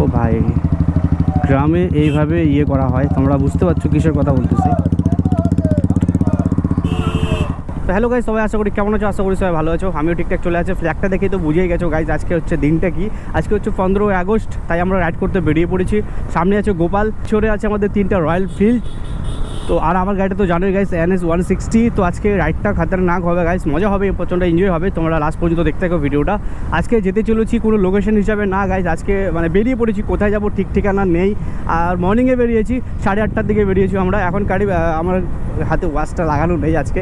ও ভাই গ্রামে এইভাবে ইয়ে করা হয়, তোমরা বুঝতে পারছ কিসের কথা বলতেছি। তো হ্যালো গাইজ সবাই আশা করি কেমন আছো? আশা করি সবাই ভালো আছো। আমিও ঠিকঠাক চলে আছে। ফ্ল্যাগটা দেখেই তো বুঝেই গেছো গাইজ আজকে হচ্ছে দিনটা কি? আজকে হচ্ছে পনেরোই আগস্ট, তাই আমরা রাইড করতে বেরিয়ে পড়েছি। সামনে আছে গোপাল চড়ে আছে আমাদের তিনটা রয়্যাল ফিল্ড তো আর আমার গাড়িটা তো জানোই guys N S one sixty তো আজকে রাইডটা খাতারনাক হবে গাইস মজা হবে, প্রচণ্ড এনজয় হবে, তোমরা লাস্ট পর্যন্ত দেখতে থাকো ভিডিওটা আজকে যেতে চলেছি কোনো লোকেশন হিসাবে না গাইস আজকে মানে বেরিয়ে পড়েছি, কোথায় যাব ঠিক ঠিকানা নেই। আর মর্নিংয়ে বেরিয়েছি, সাড়ে আটটার দিকে বেরিয়েছি আমরা, এখন গাড়ি আমার হাতে ওয়াচটা লাগানো নেই আজকে।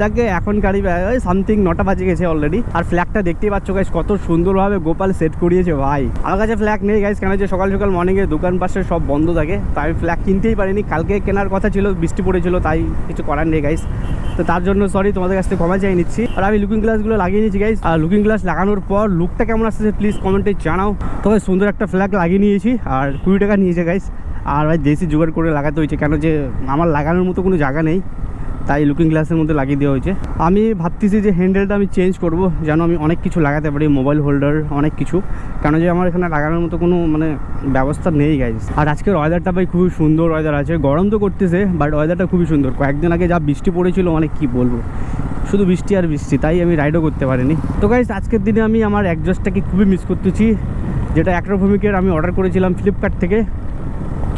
যাকে এখন গাড়ি ওই সামথিং নটা বাজে গেছে অলরেডি আর ফ্ল্যাগটা দেখতেই পাচ্ছ গাইস কত সুন্দরভাবে গোপাল সেট করিয়েছে, ভাই। আমার কাছে ফ্ল্যাগ নেই গাইস কেন যে সকাল সকাল মর্নিংয়ে দোকান পাশে সব বন্ধ থাকে। তো আমি ফ্ল্যাগ কিনতেই পারিনি। কালকে কেনার কথা ছিল, বৃষ্টি পড়েছিল, তাই কিছু করার নেই গাইস তো তার জন্য সরি তোমাদের কাছ থেকে ক্ষমা চাই নিচ্ছি। আর আমি লুকিং গ্লাসগুলো লাগিয়ে নিয়েছি গাইস আর লুকিং গ্লাস লাগানোর পর লুকটা কেমন আসছে প্লিজ কমেন্টে জানাও। তবে সুন্দর একটা ফ্ল্যাগ লাগিয়ে নিয়েছি, আর কুড়ি টাকা নিয়েছে গাইস আর ভাই দেশি জোগাড় করে লাগাতে হয়েছে, কেন যে আমার লাগানোর মতো কোনো জায়গা নেই, তাই লুকিং গ্লাসের মধ্যে লাগিয়ে দেওয়া হয়েছে। আমি ভাবতেছি যে হ্যান্ডেলটা আমি চেঞ্জ করব, যেন আমি অনেক কিছু লাগাতে পারি মোবাইল হোল্ডার অনেক কিছু। কেন যে আমার এখানে লাগানোর মতো কোনো মানে ব্যবস্থা নেই গাইজ আর আজকের ওয়েদারটা ভাই খুবই সুন্দর ওয়েদার আছে, গরম তো করতেছে বাট ওয়েদারটা খুবই সুন্দর। কয়েকদিন আগে যা বৃষ্টি পড়েছিল অনেক কি বলব? শুধু বৃষ্টি আর বৃষ্টি, তাই আমি রাইডও করতে পারিনি। তো গাইজ আজকের দিনে আমি আমার অ্যাডজাস্টটাকে খুবই মিস করতেছি, যেটা অ্যাক্রোভূমিকের আমি অর্ডার করেছিলাম ফ্লিপকার্ট থেকে।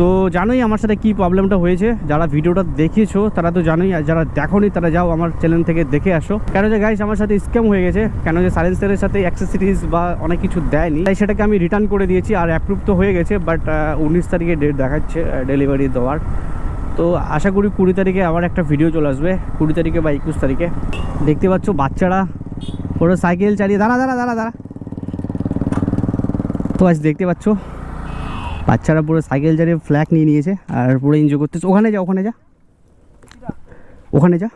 তো জানোই আমার সাথে কি প্রবলেমটা হয়েছে। যারা ভিডিওটা দেখিয়েছো, তারা তো জানোই, আর যারা দেখোনি, তারা যাও আমার চ্যানেল থেকে দেখে আসো। কেন যে গাইস আমার সাথে স্ক্যাম হয়ে গেছে। কেন যে সাইলেন্সারের সাথে অ্যাক্সেসরিজ বা অনেক কিছু দেয়নি। তাই সেটাকে আমি রিটার্ন করে দিয়েছি, আর অ্যাপ্রুভ তো হয়ে গেছে বাট উনিশ তারিখে ডেট দেখাচ্ছে ডেলিভারি দেওয়ার। তো আশা করি কুড়ি তারিখে আবার একটা ভিডিও চলে আসবে। কুড়ি তারিখে বা একুশ তারিখে। দেখতে পাচ্ছ বাচ্চারা পুরো সাইকেল চালিয়ে দাঁড়া দাঁড়া দাঁড়া দাঁড়া। তো আজ দেখতে পাচ্ছ বাচ্চারা পুরো সাইকেল চালিয়ে ফ্ল্যাগ নিয়ে নিয়েছে আর পুরো এনজয় করতেছে। ওখানে যা ওখানে যা। ওখানে যা।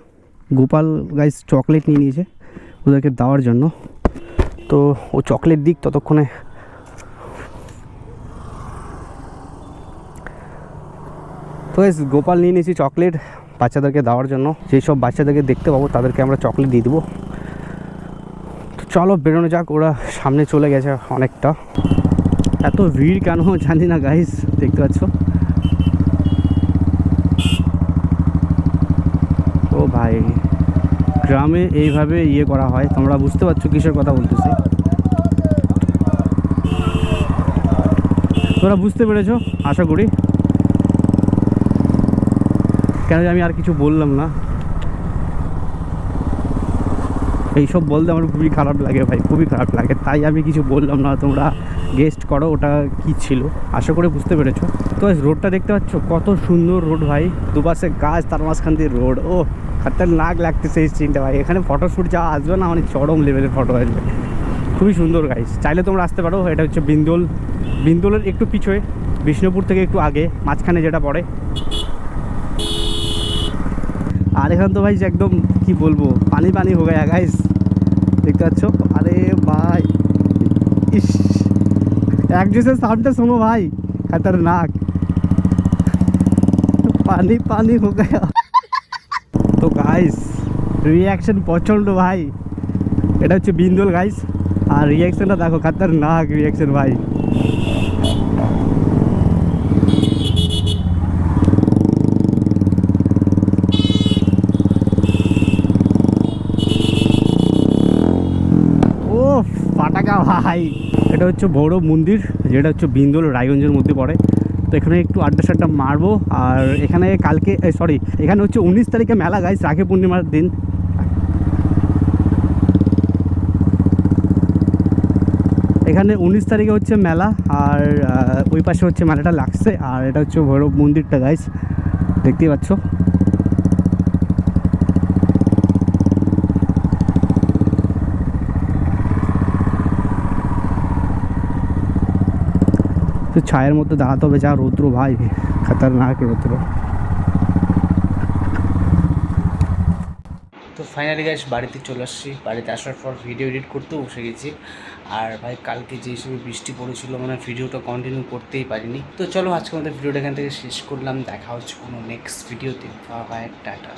গোপাল গাইস চকলেট নিয়ে নিয়েছে ওদেরকে দেওয়ার জন্য। তো ও চকলেট দিক ততক্ষণে। তো গাইস গোপাল নিয়ে নিয়েছি চকলেট বাচ্চাদেরকে দেওয়ার জন্য। যেই সব বাচ্চাদেরকে দেখতে পাবো তাদেরকে আমরা চকলেট দিয়ে দেবো। তো চলো বেরোনো যাক, ওরা সামনে চলে গেছে অনেকটা। এত ভিড় কেন জানি না গাইস দেখতে পাচ্ছ? ও ভাই, গ্রামে এইভাবে ইয়ে করা হয়, তোমরা বুঝতে পারছ কিসের কথা বলতেছি। তোমরা বুঝতে পেরেছ? আশা করি। কেন আমি আর কিছু বললাম না। এইসব বলতে আমার খুবই খারাপ লাগে ভাই, খুবই খারাপ লাগে। তাই আমি কিছু বললাম না, তোমরা গেস্ট করো ওটা কি ছিল, আশা করে বুঝতে পেরেছ। তো রোডটা দেখতে পাচ্ছ, কত সুন্দর রোড ভাই। দুপাশে গাছ, তার মাঝখান দিয়ে রোড। ও নাক লাগতেছে এই সিনটা ভাই। এখানে ফটোশ্যুট যা আসবে না মানে চরম লেভেলের ফটো আসবে। খুবই সুন্দর গাইস চাইলে তোমরা আসতে পারো, এটা হচ্ছে বিন্দোল। বিন্দোলের একটু পিছয়ে বিষ্ণুপুর থেকে একটু আগে, মাঝখানে যেটা পড়ে। আর এখান তো ভাই একদম কি বলবো পানি পানি হয়ে গেছে গাইস দেখতে পাচ্ছ আরে ভাই ইস এক জুসের সাউন্ডটা শোনো ভাই খতরনাক পানি পানি হয়ে গেছে তো গাইস রিয়াকশন প্রচণ্ড ভাই এটা হচ্ছে বিন্দুল গাইস আর রিয়াকশনটা দেখো খতরনাক রিয়াকশন ভাই ভাই এটা হচ্ছে বড় মন্দির, যেটা হচ্ছে বিন্দুল রায়গঞ্জের মধ্যে পড়ে। তো এখানে একটু আড্ডা সাড্ডা মারবো, আর এখানে কালকে সরি এখানে হচ্ছে উনিশ তারিখে মেলা গাইস রাখি পূর্ণিমার দিন। এখানে উনিশ তারিখে হচ্ছে মেলা, আর ওই পাশে হচ্ছে মেলাটা লাগছে, আর এটা হচ্ছে ভৈরব মন্দিরটা গাইস দেখতেই পাচ্ছ। ছায়ের মধ্যে দাঁড়াতে হবে, যা রৌদ্র ভাই, খতরনাক রৌদ্র। তো ফাইনালি গাইস বাড়িতে চলে আসছি। বাড়িতে আসার পর ভিডিও এডিট করতেও বসে গেছি। আর ভাই, কালকে যে হিসেবে বৃষ্টি পড়েছিল মানে ভিডিওটা কন্টিনিউ করতেই পারিনি। তো চলো আজকে আমাদের ভিডিওটা এখান থেকে শেষ করলাম। দেখা হচ্ছে কোনো নেক্সট ভিডিওতে বাই টাটা।